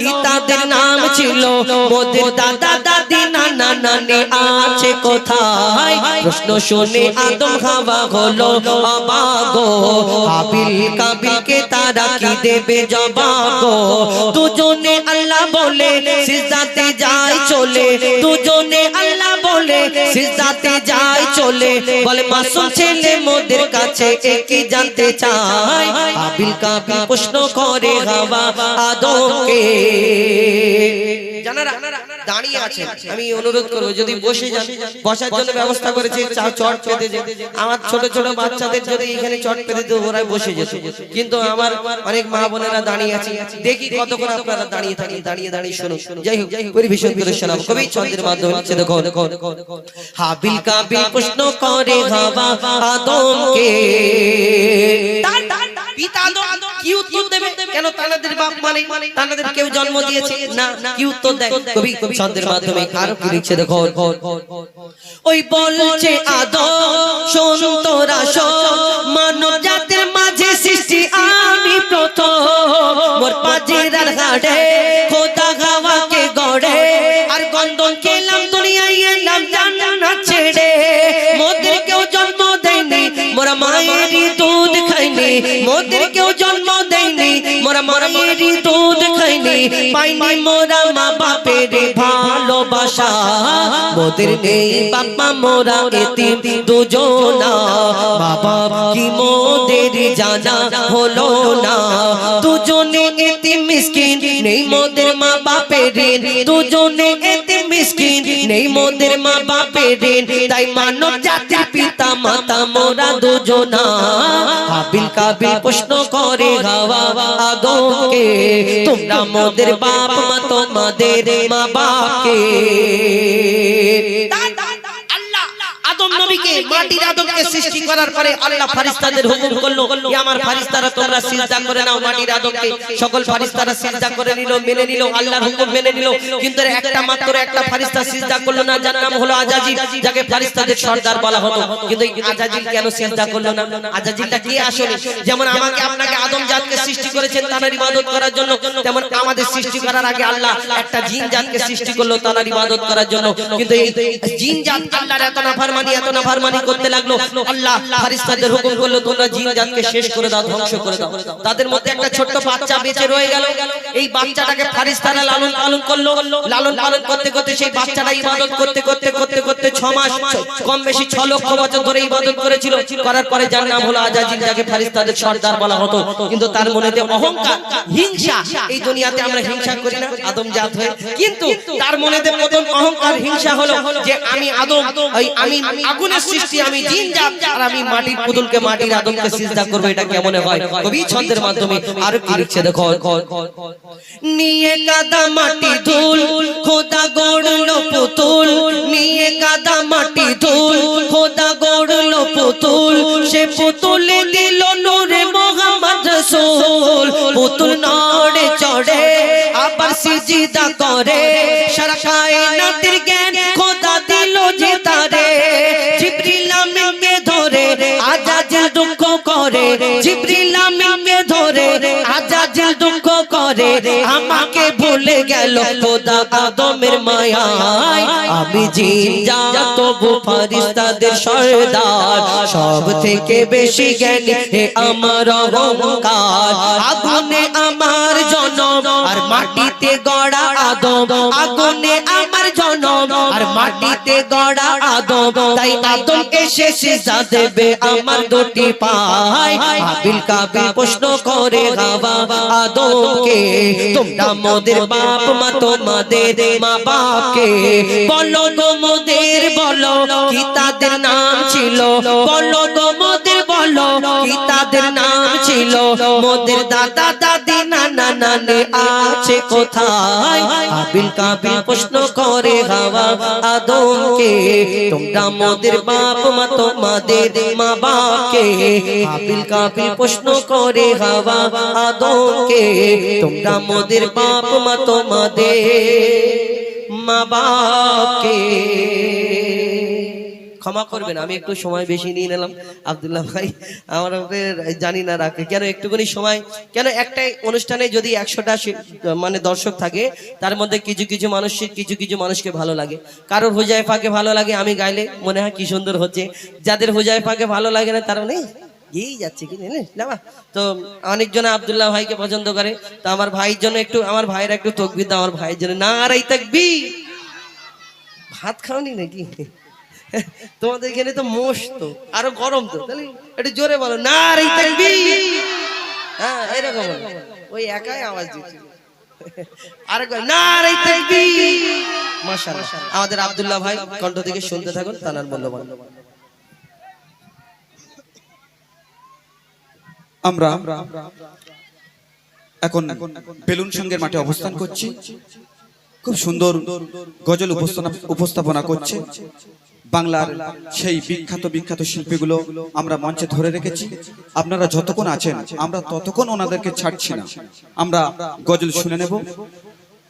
কি তাদের নাম ছিল, মোদের দাদা, দাদি, নানা, নানি আছে কোথায়? প্রশ্ন শুনে আদম খাওয়া হলো, অবাগো। হাবিল কাবিলকে তারা কি দেবে জবাগো দুজনে আল্লাহ বলে, সিজদাতে যায় চলে। দুজনে সিজদাতে যায় চলে বলে মাসুম ছেলে মোদের কাছে একই জানতে চায়। আবিল কাবিল প্রশ্ন করে হাওয়া আদমকে। জানারা দাঁড়িয়ে আছেন। আমি অনুরোধ করব যদি বসে যান বসার জন্য ব্যবস্থা করেছি চট পেতে যে আমার ছোট ছোট বাচ্চাদের যদি এখানে চট পেতে দিত ওরা বসে যেত। কিন্তু আমার অনেক মা বোনেরা দাঁড়িয়ে আছে। দেখি কতক্ষণ আপনারা দাঁড়িয়ে থাকেন। দাঁড়িয়ে দাঁড়িয়ে শুনুন। যাই হোক পরিবেশন করে শোনাব। কবি ছন্দের মাধ্যমে হচ্ছে দেখো হাবিল কাবিল প্রশ্ন করে হাওয়া আদমকে। পিতা কি উত্তর দেবে? কেন তানাদের বাপ মানে তানাদের কেউ জন্ম দিয়েছে? না, কি উত্তর দেয়? কবি কবি ছন্দের মাধ্যমে আরও কি লিখছে দেখো। ওই বলছে আদম সন্তরা তোরা মানব জাতির মাঝে সৃষ্টি আমি প্রথম। মোর পাজিরার হাড়ে খোদা মায়েরই দুধ খাইনি, মোদের কেউ জন্ম দেয়নি। মোরা মায়েরই দুধ খাইনি, পাইনি মোরা মা বাপের ভালোবাসা। মোদের নেই বাপা মোরা এতে দুজনা। বাবা কি মোদের জানা হলো না। দুজনে এতিম মিসকিন, নেই মোদের মা বাপের দুজনে এতিম মিসকিন, নেই মোদের মা বাপের তাই মানব জাতির পিতা, মাতা, মোরা দুজনা হাবিল কাবিল প্রশ্ন করে হাওয়া আদমকে তোমরা মোদের বাপ, মা, তোমাদের মা বাপকে। আদম নবীকে মাটির আদমকে সৃষ্টি করার পরে আল্লাহ ফারিস্তাদের হুকুম করল যে আমার ফারিস্তারা তোমরা সিজদা করে নাও মাটির আদমকে সকল ফারিস্তারা সিজদা করে নিল মেনে নিল আল্লাহর হুকুম মেনে নিল কিন্তু একটা মাত্র একটা ফারিস্তা সিজদা করল না যার নাম হলো আজাজিল যাকে ফারিস্তাদের সর্দার বলা হতো। কিন্তু আজাজিল কেন সিজদা করল না? আজাজিলটা কি আসলে? যেমন আমাকে আপনাকে আদম জাতকে সৃষ্টি করেছেন তার ইবাদত করার জন্য তেমন আমাদের সৃষ্টি করার আগে আল্লাহ একটা জিন জাতকে সৃষ্টি করল তার ইবাদত করার জন্য কিন্তু এই জিন জাত আল্লাহর এত এত করতে লাগল। আল্লাহ ফারিস্তাদের হুকুম করল, তোমরা জিন জাতকে শেষ করে দাও, ধ্বংস করে দাও। তাদের মধ্যে একটা বাচ্চা বেঁচে রয়ে গেল। এই বাচ্চাটাকে ফারিস্তারা লালন পালন করল। লালন পালন করতে করতে সেই বাচ্চাটা ইবাদত করতে করতে করতে করতে ছ মাস, কম বেশি ছ লক্ষ বছর ধরে ইবাদত করেছিল। করার পরে যার নাম হলো যাকে ফারিস্তাদের সর্দার বলা হতো। কিন্তু তার মনেতে অহংকার, হিংসা, এই দুনিয়াতে আমরা হিংসা করি না আদম জাত হয়ে। কিন্তু তার মনেতে অহংকার, হিংসা হলো যে আমি আদম ওই আমি আগুনের সৃষ্টি, আমি আর আমি মাটির পুতুলকে মাটির আদমকে সিজদা করব, এটা কেমন হয়? কবি ছন্দের মাধ্যমে আর কি লিখছে, দেখো। নিয়ে কাদা মাটি ধুল, খোদা গড়লো পুতুল। নিয়ে কাদা মাটি ধুল, খোদা গড়লো পুতুল। সে পুতুলে দিল নূরে মোহাম্মদ রাসূল। পুতুল নড়ে চড়ে, আবার সিজদা করে। দুঃখ করে, জিবরিল আমিনকে ধরে আজাজিল দুঃখ করে, আমাকে ভুলে গেল খোদা আদমের আমি জিন যা তবু সর্দার, সব থেকে বেশি জ্ঞানী হে আমার অহংকার। আগুনে আমার আর মাটিতে গড়া আদম, আগুনে আমার মাটিতে গড়া আদম তাই আদম এসে সিজা দেবে আমার দুটি পায়। আবিল কাবিল প্রশ্ন করে হাওয়া আদমকে তোমরা মোদের বাপ মা, তোমাদের মা বাপকে বলো গো মোদের, বলো কি তাদের নাম ছিল? বলো গো মোদের, বলো কি তাদের ছিল। মোদের দাদা দাদি নানা নানি আছে কোথায়? প্রশ্ন করে হাওয়া আদমকে, তোমরা মোদের বাপ মা, তোমাদের মা বাপকে কাবিল কাবিল প্রশ্ন করে হাওয়া আদমকে, তোমরা মোদের বাপ মা, তোমাদের মা বাপকে ক্ষমা করবেন আমি একটু সময় বেশি নিয়ে নিলাম। আব্দুল্লাহ ভাই আমার জানি না রাখে। কেন একটুখানি সময় কেন একটাই অনুষ্ঠানে যদি একশোটা মানে দর্শক থাকে তার মধ্যে কিছু কিছু মানুষের কিছু কিছু মানুষকে ভালো লাগে। কারোর হোজায় ফাঁকে ভালো লাগে আমি গাইলে মনে হয় কি সুন্দর হচ্ছে। যাদের হোজায় ফাঁকে ভালো লাগে না তারা নেই। এই যাচ্ছে কি না তো অনেকজন আব্দুল্লাহ ভাইকে পছন্দ করে। তো আমার ভাইয়ের জন্য একটু আমার ভাইয়ের একটু তকবির দাও আমার ভাইয়ের জন্য। না আর এই ভাত খাওনি নাকি? তোমাদের এখানে তো মোষ তো আরও গরম তো, তাহলে একটু জোরে বলো না হ্যাঁ এরকম ওই একাই আওয়াজ আমাদের ভাই কণ্ঠ থেকে শুনতে থাকুন তানার মূল্যবান। আমরা এখন বেলুন সঙ্গের মাঠে অবস্থান করছি। খুব সুন্দর গজল উপস্থাপনা করছে। বাংলার সেই বিখ্যাত বিখ্যাত শিল্পীগুলো আমরা মঞ্চে ধরে রেখেছি। আপনারা যতক্ষণ আছেন, আমরা ততক্ষণ ওনাদেরকে ছাড়ছি না। আমরা গজল শুনে নেব।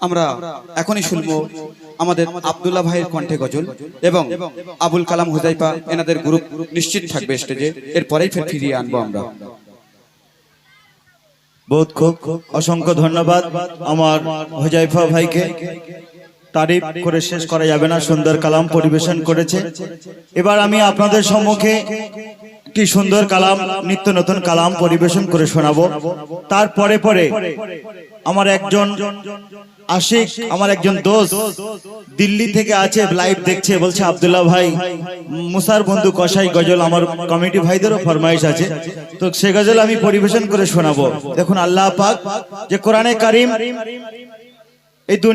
আমরা এখনই শুনব আমাদের আবদুল্লাহ ভাইয়ের কণ্ঠে গজল এবং আবুল কালাম হুজাইফা এনাদের গ্রুপ নিশ্চিত থাকবে স্টেজে। এরপরেই ফের ফিরিয়ে আনব আমরা। বহুত খুব অসংখ্য ধন্যবাদ আমার হুজাইফা ভাইকে। তারিফ করে শেষ করা যাবে না, সুন্দর কালাম পরিবেশন করেছে। এবার আমি আপনাদের সম্মুখে একটি সুন্দর কালাম, নিত্য নতুন কালাম পরিবেশন করে শোনাবো। তারপরে পরে আমার একজন আশিক, আমার একজন দোস্ত দিল্লি থেকে আছে লাইভ দেখছে, বলছে, আব্দুল্লাহ ভাই, মুসার বন্ধু কসাই গজল আমার কমিটি ভাইদেরও ফরমাইশ আছে। তো সে গজল আমি পরিবেশন করে শোনাবো। দেখুন, আল্লাহ পাক যে কোরআনে কারিম এই দুনিয়া